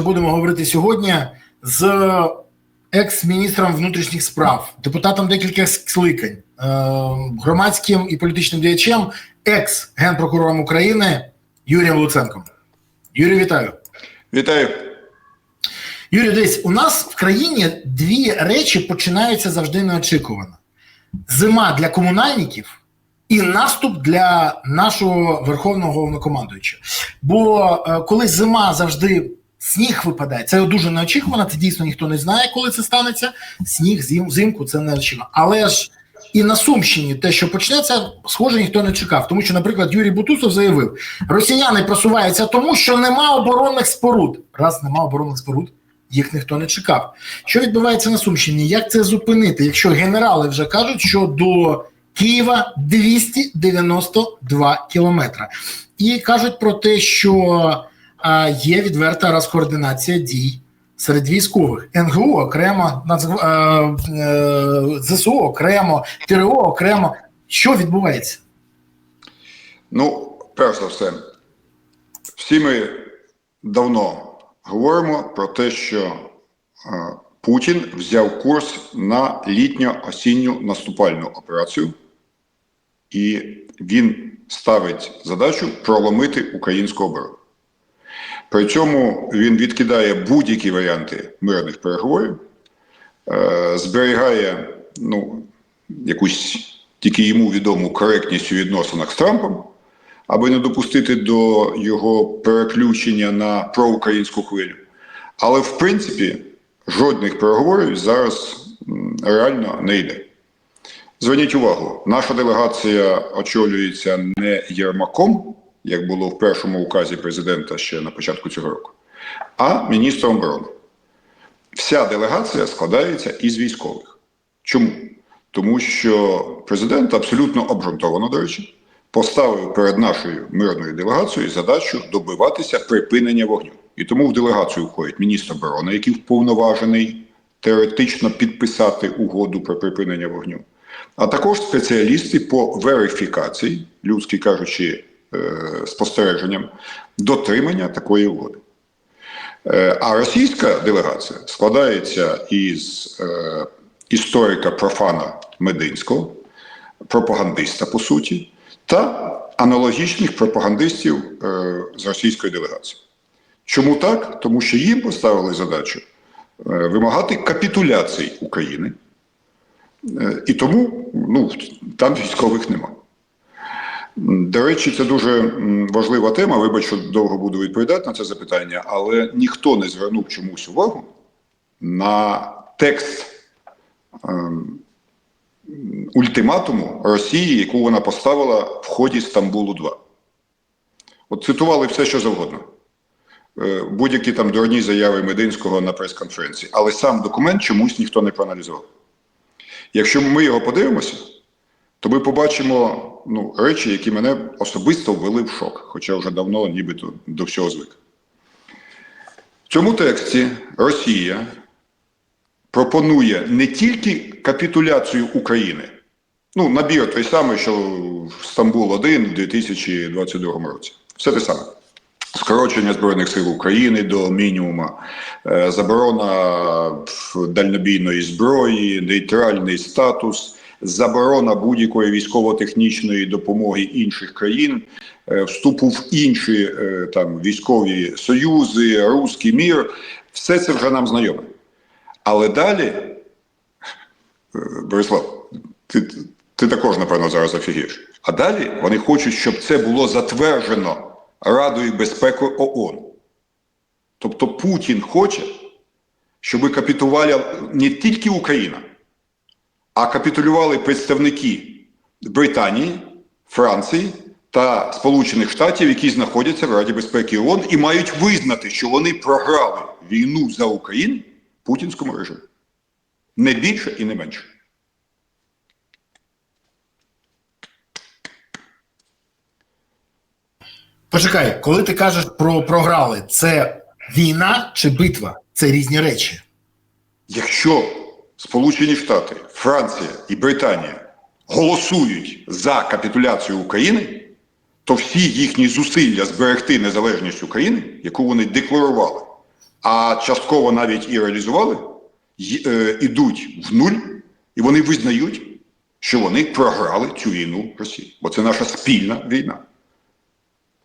будемо говорити сьогодні з екс-міністром внутрішніх справ, депутатом декількох скликань, е, громадським і політичним діячем, екс-генпрокурором України Юрієм Луценком. Юрій, вітаю. Вітаю. Юрій, десь у нас в країні дві речі починаються завжди неочікувано: зима для комунальників. І наступ для нашого верховного головнокомандуючого. Бо е, коли зима завжди сніг випадає, це дуже неочікувано. Це дійсно ніхто не знає, коли це станеться. Сніг зим, взимку це неочікувано. Але ж і на Сумщині те, що почнеться, схоже, ніхто не чекав. Тому що, наприклад, Юрій Бутусов заявив: росіяни просуваються тому, що нема оборонних споруд. Раз нема оборонних споруд. Їх ніхто не чекав. Що відбувається на Сумщині? Як це зупинити? Якщо генерали вже кажуть, що до Києва 292 кілометри. І кажуть про те, що є відверта розкоординація дій серед військових. НГУ окремо, а, е, ЗСУ окремо, ТРО окремо. Що відбувається? Ну, перш за все, всі ми давно говоримо про те, що е, Путін взяв курс на літньо-осінню наступальну операцію, і він ставить задачу проломити українську оборону. При цьому він відкидає будь-які варіанти мирних переговорів, е, зберігає ну, якусь тільки йому відому коректність у відносинах з Трампом, аби не допустити до його переключення на проукраїнську хвилю. Але в принципі жодних переговорів зараз реально не йде. Зверніть увагу, наша делегація очолюється не Єрмаком, як було в першому указі президента ще на початку цього року, а міністром оборони. Вся делегація складається із військових. Чому? Тому що президент абсолютно обґрунтовано, до речі, поставив перед нашою мирною делегацією задачу добиватися припинення вогню. І тому в делегацію входить міністр оборони, який вповноважений теоретично підписати угоду про припинення вогню, а також спеціалісти по верифікації, людськи кажучи, спостереженням, дотримання такої угоди. Е, А російська делегація складається із е, історика профана Мединського, пропагандиста по суті, та аналогічних пропагандистів е, з російської делегації. Чому так? Тому що їм поставили задачу е, вимагати капітуляції України, Е, і тому ну, там військових нема. До речі, це дуже важлива тема. Вибач, що довго буду відповідати на це запитання, але ніхто не звернув чомусь увагу на текст ем, ультиматуму Росії, яку вона поставила в ході Стамбулу 2. От цитували все, що завгодно. Е, Будь-які там дурні заяви Мединського на прес-конференції, але сам документ чомусь ніхто не проаналізував. Якщо ми його подивимося, то ми побачимо ну, речі, які мене особисто ввели в шок, хоча вже давно нібито до всього звик. В цьому тексті Росія пропонує не тільки капітуляцію України, ну, набір той самий, що в Стамбул 1 у 2022 році. Все те саме. Скорочення Збройних сил України до мінімума, е, заборона дальнобійної зброї, нейтральний статус, заборона будь-якої військово-технічної допомоги інших країн, е, вступу в інші е, там військові союзи, руський мір. Все це вже нам знайоме. Але далі, е, Борислав, ти, ти також, напевно, зараз офігієш. А далі вони хочуть, щоб це було затверджено Радою безпеки ООН. Тобто Путін хоче, щоб капітувала не тільки Україна, а капітулювали представники Британії, Франції та Сполучених Штатів, які знаходяться в Раді безпеки ООН і мають визнати, що вони програли війну за Україну путінському режиму. Не більше і не менше. Почекай, коли ти кажеш про програли, це війна чи битва? Це різні речі. Якщо Сполучені Штати, Франція і Британія голосують за капітуляцію України, то всі їхні зусилля зберегти незалежність України, яку вони декларували, а частково навіть і реалізували, й- е, в нуль, і вони визнають, що вони програли цю війну Росії. Бо це наша спільна війна.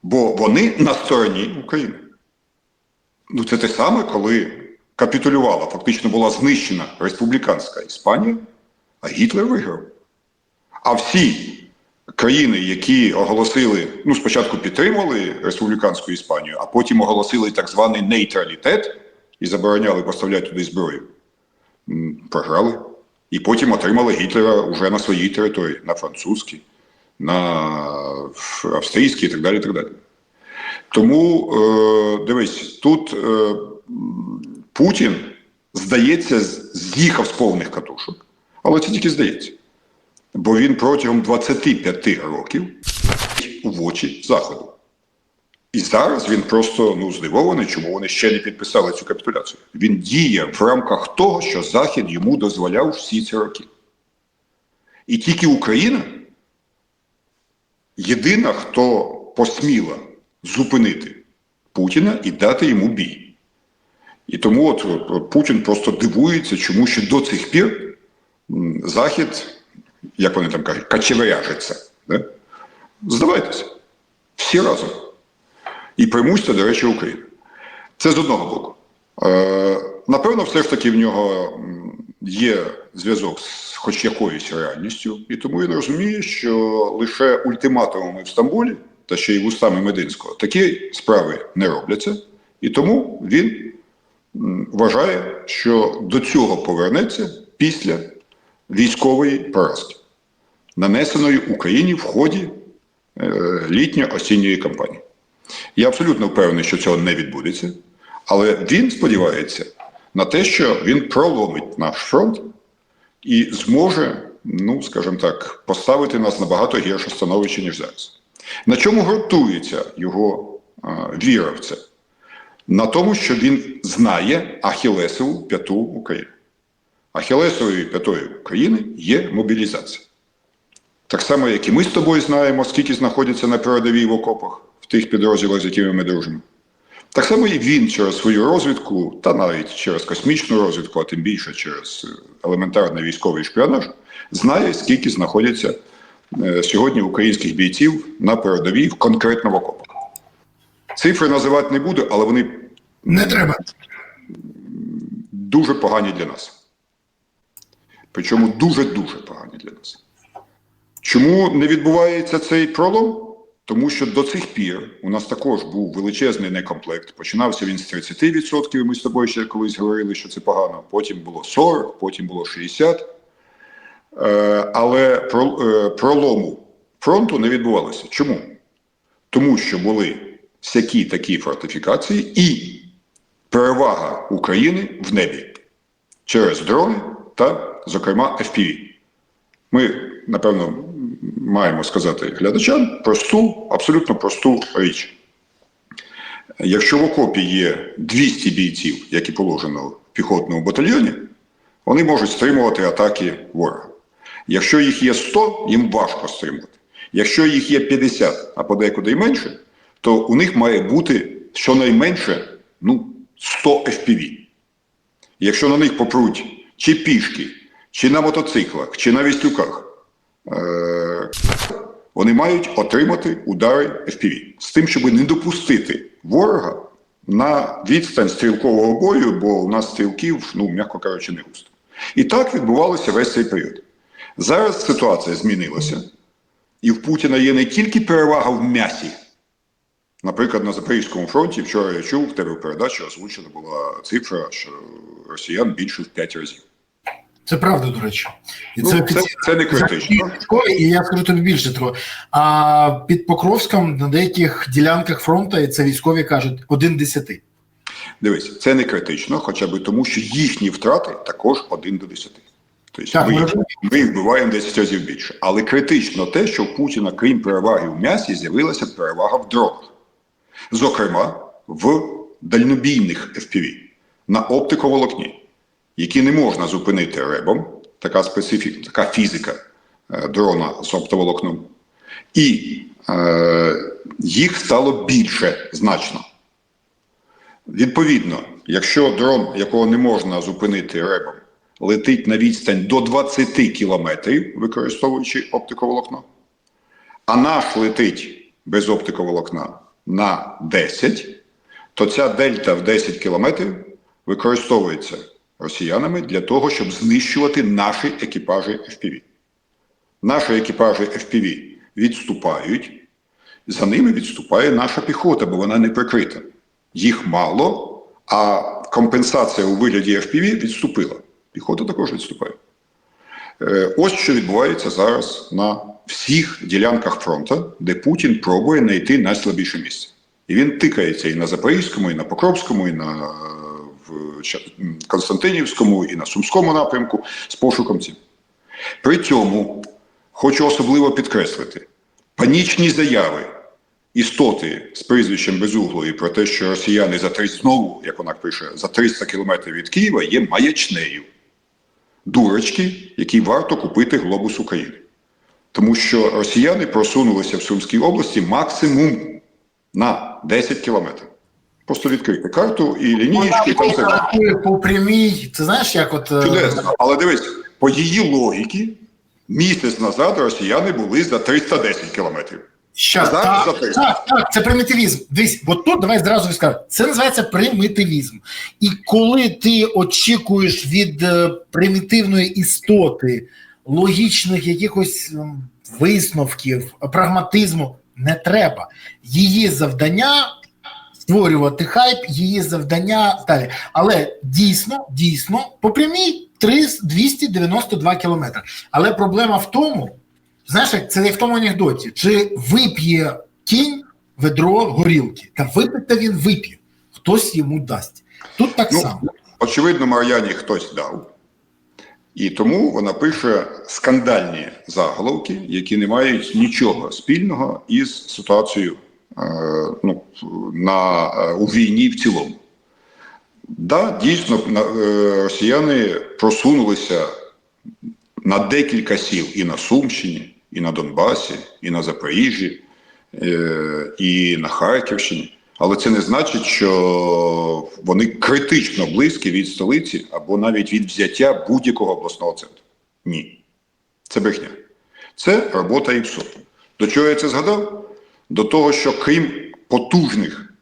Бо вони на стороні України. Ну, це те саме, коли капітулювала, фактично була знищена республіканська Іспанія, а Гітлер виграв. А всі країни, які оголосили, ну, спочатку підтримували республіканську Іспанію, а потім оголосили так званий нейтралітет і забороняли поставляти туди зброю, програли. І потім отримали Гітлера вже на своїй території, на французькій, на австрійській і так далі. І так далі. Тому е, дивись, тут е, Путін, здається, з'їхав з повних катушок, але це тільки здається. Бо він протягом 25 років в очі Заходу. І зараз він просто ну, здивований, чому вони ще не підписали цю капітуляцію. Він діє в рамках того, що Захід йому дозволяв всі ці роки. І тільки Україна єдина, хто посміла зупинити Путіна і дати йому бій. І тому от, Путін просто дивується, чому ще до цих пір Захід, як вони там кажуть, качеверяжиться. Да? Здавайтеся, всі разом. І примусьте, до речі, Україну. Це з одного боку. Е, напевно, все ж таки в нього є зв'язок з хоч якоюсь реальністю, і тому він розуміє, що лише ультиматумами в Стамбулі, та ще й вустами Мединського, такі справи не робляться, і тому він вважає, що до цього повернеться після військової поразки, нанесеної Україні в ході е, літньо-осінньої кампанії. Я абсолютно впевнений, що цього не відбудеться, але він сподівається на те, що він проломить наш фронт і зможе, ну скажімо так, поставити нас набагато гірше становище, ніж зараз. На чому ґрунтується його а, віра в це? На тому, що він знає Ахілесову п'яту України. Ахілесовою п'ятою України є мобілізація. Так само, як і ми з тобою знаємо, скільки знаходяться на передовій в окопах в тих підрозділах, з якими ми дружимо. Так само і він через свою розвідку, та навіть через космічну розвідку, а тим більше через е, елементарний військовий шпіонаж, знає, скільки знаходяться е, сьогодні українських бійців на передовій конкретно в окопах. Цифри називати не буду, але вони Не треба. дуже погані для нас. Причому дуже-дуже погані для нас. Чому не відбувається цей пролом? Тому що до цих пір у нас також був величезний некомплект. Починався він з 30%, ми з тобою ще колись говорили, що це погано. Потім було 40, потім було 60. Е, але е, пролому фронту не відбувалося. Чому? Тому що були всякі такі фортифікації і перевага України в небі через дрони та, зокрема, FPV. Ми, напевно, маємо сказати глядачам просту, абсолютно просту річ. Якщо в окопі є 200 бійців, як і положено в піхотному батальйоні, вони можуть стримувати атаки ворога. Якщо їх є 100, їм важко стримувати. Якщо їх є 50, а подекуди й менше, то у них має бути щонайменше ну, 100 FPV. Якщо на них попруть чи пішки, чи на мотоциклах, чи на вістюках, е- вони мають отримати удари FPV з тим, щоб не допустити ворога на відстань стрілкового бою, бо у нас стрілків, ну, м'яко кажучи, не густо. І так відбувалося весь цей період. Зараз ситуація змінилася, і в Путіна є не тільки перевага в м'ясі. Наприклад, на Запорізькому фронті вчора я чув, в тебе в передачі озвучена була цифра, що росіян більше в 5 разів. Це правда, до речі. І Ну, це, офіційно. це не критично. І я скажу тобі більше того. А під Покровськом на деяких ділянках фронту і це військові кажуть один десяти. Дивись, це не критично, хоча б тому, що їхні втрати також 1 до 10. Тобто Так, ми, ми вбиваємо 10 разів більше. Але критично те, що в Путіна, крім переваги в м'ясі, з'явилася перевага в дронах. Зокрема, в дальнобійних FPV на оптиковолокні, які не можна зупинити ребом, така специфіка, така фізика е, дрона з оптоволокном. І е, їх стало більше значно. Відповідно, якщо дрон, якого не можна зупинити ребом, летить на відстань до 20 кілометрів, використовуючи оптиковолокно, а наш летить без оптиковолокна на 10, то ця дельта в 10 кілометрів використовується росіянами для того, щоб знищувати наші екіпажі FPV. Наші екіпажі FPV відступають, за ними відступає наша піхота, бо вона не прикрита. Їх мало, а компенсація у вигляді FPV відступила. Піхота також відступає. Е, Ось що відбувається зараз на всіх ділянках фронту, де Путін пробує знайти найслабіше місце. І він тикається і на Запорізькому, і на Покровському, і на е, Константинівському, і на Сумському напрямку з пошуком цим. При цьому хочу особливо підкреслити панічні заяви істоти з прізвищем Безуглої про те, що росіяни за 300, знову, як вона пише, за 300 кілометрів від Києва є маячнею. Дурочки, які варто купити глобус України. Тому що росіяни просунулися в Сумській області максимум на 10 кілометрів. Просто відкрити карту і лінієчки. Там все. По прямій. Ти знаєш, як от. е, Чудесно. Але дивись, по її логіки, місяць назад росіяни були за 310 кілометрів. Щас, А зараз так, за те. так, так, це примітивізм. Дивись, бо тут давай зразу скажу. Це називається примітивізм. І коли ти очікуєш від е, примітивної істоти логічних якихось ем, висновків, прагматизму, не треба. Її завдання створювати хайп, її завдання далі. Але дійсно, дійсно, по прямій 3, 292 кілометри. Але проблема в тому, Знаєш, це як в тому анекдоті. Чи вип'є кінь ведро горілки? Та випити він вип'є, хтось йому дасть. Тут так Ну, само. Очевидно, Мар'яні хтось дав. І тому вона пише скандальні заголовки, які не мають нічого спільного із ситуацією е, ну, на, е, у війні в цілому. Да, дійсно, е, росіяни просунулися на декілька сіл і на Сумщині, і на Донбасі, і на Запоріжжі, і на Харківщині. Але це не значить, що вони критично близькі від столиці або навіть від взяття будь-якого обласного центру. Ні. Це брехня. Це робота ІПСО. До чого я це згадав? До того, що крім потужних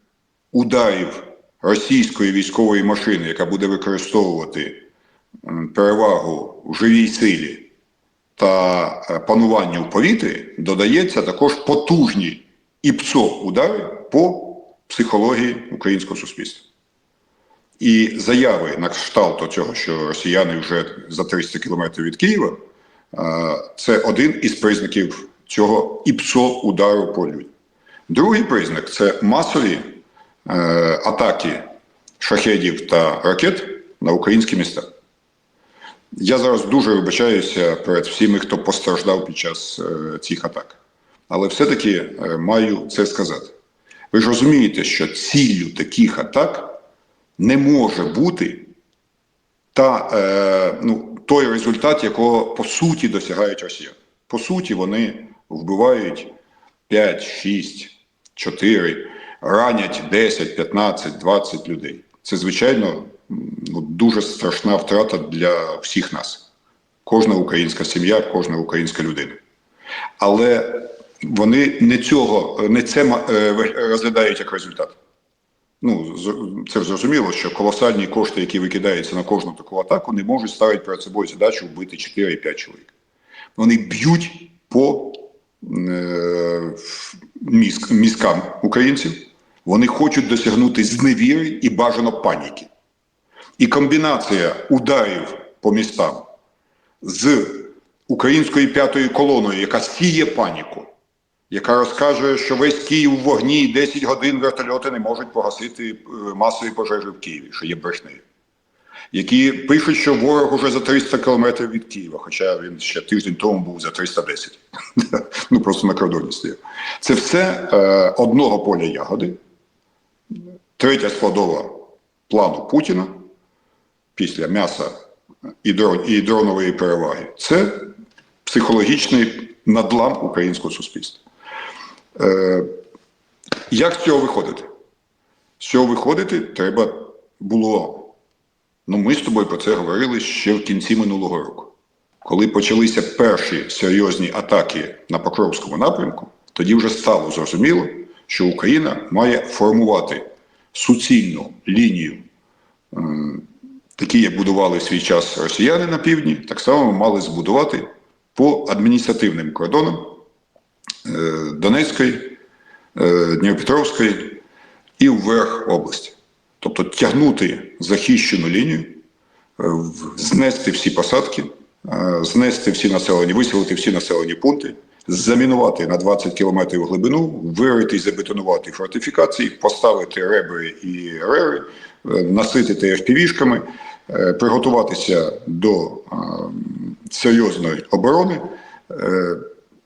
ударів російської військової машини, яка буде використовувати перевагу в живій силі та е, пануванню в повітрі, додається також потужні ІПСО удари по психології українського суспільства. І заяви на кшталт цього, що росіяни вже за 300 кілометрів від Києва, це один із признаків цього ІПСО удару по людям. Другий признак це масові е, атаки шахедів та ракет на українські міста. Я зараз дуже вибачаюся перед всіми, хто постраждав під час е, цих атак. Але все-таки е, маю це сказати. Ви ж розумієте, що ціллю таких атак не може бути та, е, ну, той результат, якого по суті досягають росіяни. По суті, вони вбивають 5, 6, 4, ранять 10, 15, 20 людей. Це, звичайно, ну, дуже страшна втрата для всіх нас. Кожна українська сім'я, кожна українська людина. Але вони не цього, не це е, розглядають як результат. Ну, це зрозуміло, що колосальні кошти, які викидаються на кожну таку атаку, не можуть ставити перед собою задачу вбити 4-5 чоловік. Вони б'ють по е, мізк, мізкам українців, вони хочуть досягнути зневіри і бажано паніки. І комбінація ударів по містам з українською п'ятою колоною, яка сіє паніку, яка розкаже, що весь Київ у вогні 10 годин вертольоти не можуть погасити е, масові пожежі в Києві, що є брехнею. Які пишуть, що ворог уже за 300 кілометрів від Києва, хоча він ще тиждень тому був за 310. ну просто на кордоні стояв. Це все е, одного поля ягоди. Третя складова плану Путіна після м'яса і, дрон, і дронової переваги це психологічний надлам українського суспільства. Е, як з цього виходити? З цього виходити треба було. Ну, ми з тобою про це говорили ще в кінці минулого року. Коли почалися перші серйозні атаки на Покровському напрямку, тоді вже стало зрозуміло, що Україна має формувати суцільну лінію, такі, як будували в свій час росіяни на півдні, так само мали збудувати по адміністративним кордонам Донецької, е, Дніпропетровської і вверх області. Тобто тягнути захищену лінію, е, знести всі посадки, е, знести всі населені, виселити всі населені пункти, замінувати на 20 кілометрів глибину, вирити і забетонувати фортифікації, поставити ребри і рери, е, наситити FPV-шками, е, приготуватися до е, серйозної оборони, е,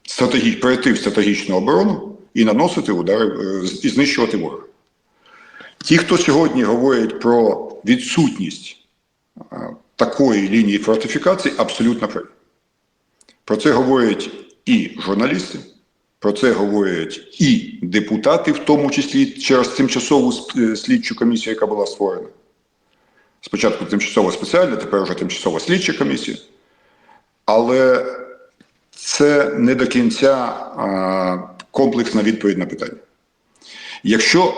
стратегі... перейти в стратегічну оборону і наносити удари е, і знищувати ворога. Ті, хто сьогодні говорять про відсутність такої лінії фортифікації, абсолютно праві. Про це говорять і журналісти, про це говорять і депутати, в тому числі через тимчасову е, слідчу комісію, яка була створена. Спочатку тимчасова спеціальна, тепер вже тимчасова слідча комісія. Але це не до кінця а, комплексна відповідь на питання. Якщо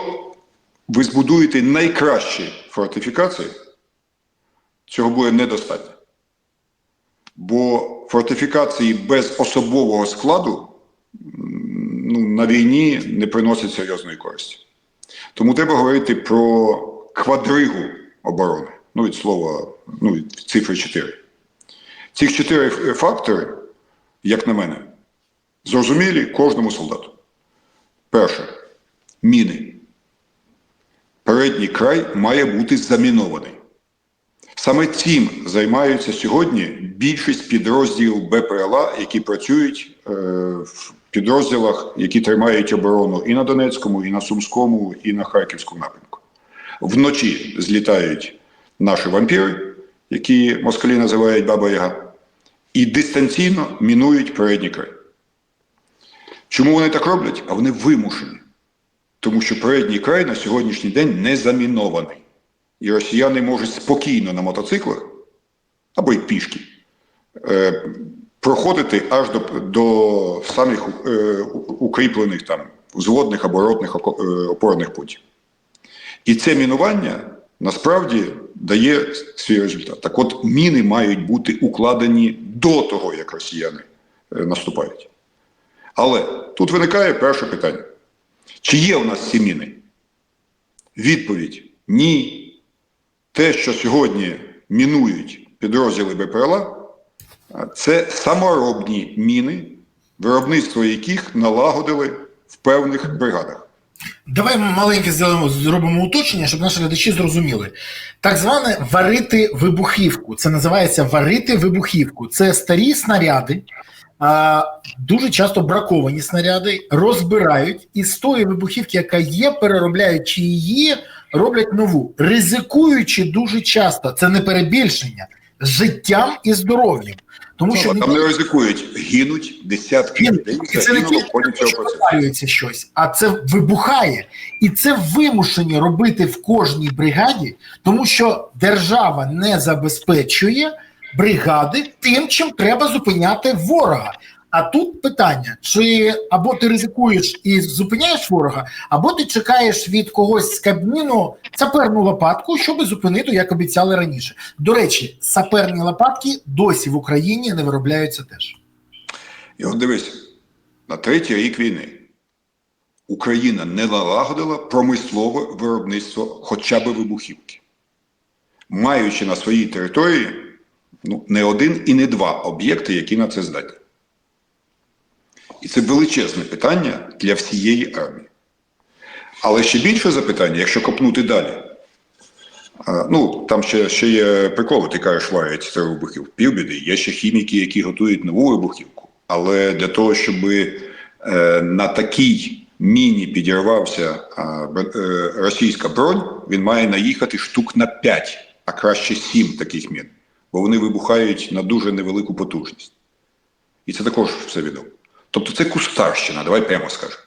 ви збудуєте найкращі фортифікації, цього буде недостатньо. Бо фортифікації без особового складу ну, на війні не приносять серйозної користі. Тому треба говорити про квадригу оборони, ну від слова, ну від цифри 4. Цих чотири фактори, як на мене, зрозумілі кожному солдату. Перше міни передній край має бути замінований. Саме цим займаються сьогодні більшість підрозділів БПЛА, які працюють е, в підрозділах, які тримають оборону і на Донецькому, і на Сумському, і на Харківському напрямку. Вночі злітають наші вампіри, які москалі називають Баба Яга, і дистанційно мінують передній край. Чому вони так роблять? А вони вимушені. Тому що передній край на сьогоднішній день не замінований. І росіяни можуть спокійно на мотоциклах або й пішки е, проходити аж до, до самих е, укріплених там взводних або ротних е, опорних путів. І це мінування насправді дає свій результат. Так от міни мають бути укладені до того, як росіяни е, наступають. Але тут виникає перше питання. Чи є у нас ці міни? Відповідь ні. Те, що сьогодні мінують підрозділи БПЛА, це саморобні міни, виробництво яких налагодили в певних бригадах. Давай маленьке зробимо, уточнення, щоб наші глядачі зрозуміли. Так зване варити вибухівку. Це називається варити вибухівку. Це старі снаряди, а, дуже часто браковані снаряди, розбирають і з тої вибухівки, яка є, переробляють її, роблять нову, ризикуючи дуже часто, це не перебільшення, життям і здоров'ям. Тому що Ну, там не ризикують, гинуть десятки людей. Це не тільки що щось, а це вибухає. І це вимушені робити в кожній бригаді, тому що держава не забезпечує бригади тим, чим треба зупиняти ворога. А тут питання: чи або ти ризикуєш і зупиняєш ворога, або ти чекаєш від когось з Кабміну саперну лопатку, щоб зупинити, як обіцяли раніше. До речі, саперні лопатки досі в Україні не виробляються теж. І от дивись, на третій рік війни Україна не налагодила промислове виробництво хоча б вибухівки, маючи на своїй території ну, не один і не два об'єкти, які на це здатні. І це величезне питання для всієї армії. Але ще більше запитання, якщо копнути далі. Ну, там ще, ще є приколи, ти кажеш, варять це півбіди. Є ще хіміки, які готують нову вибухівку. Але для того, щоб е, на такій міні підірвався е, російська бронь, він має наїхати штук на 5, а краще 7 таких мін. Бо вони вибухають на дуже невелику потужність. І це також все відомо. Тобто це кустарщина, давай прямо скажемо.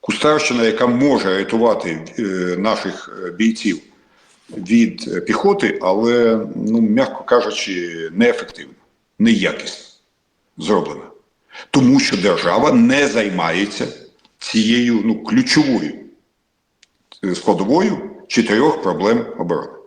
Кустарщина, яка може рятувати е, наших е, бійців від е, піхоти, але, ну, м'яко кажучи, неефективно, неякісно зроблена. Тому що держава не займається цією ну, ключовою складовою чотирьох проблем оборони.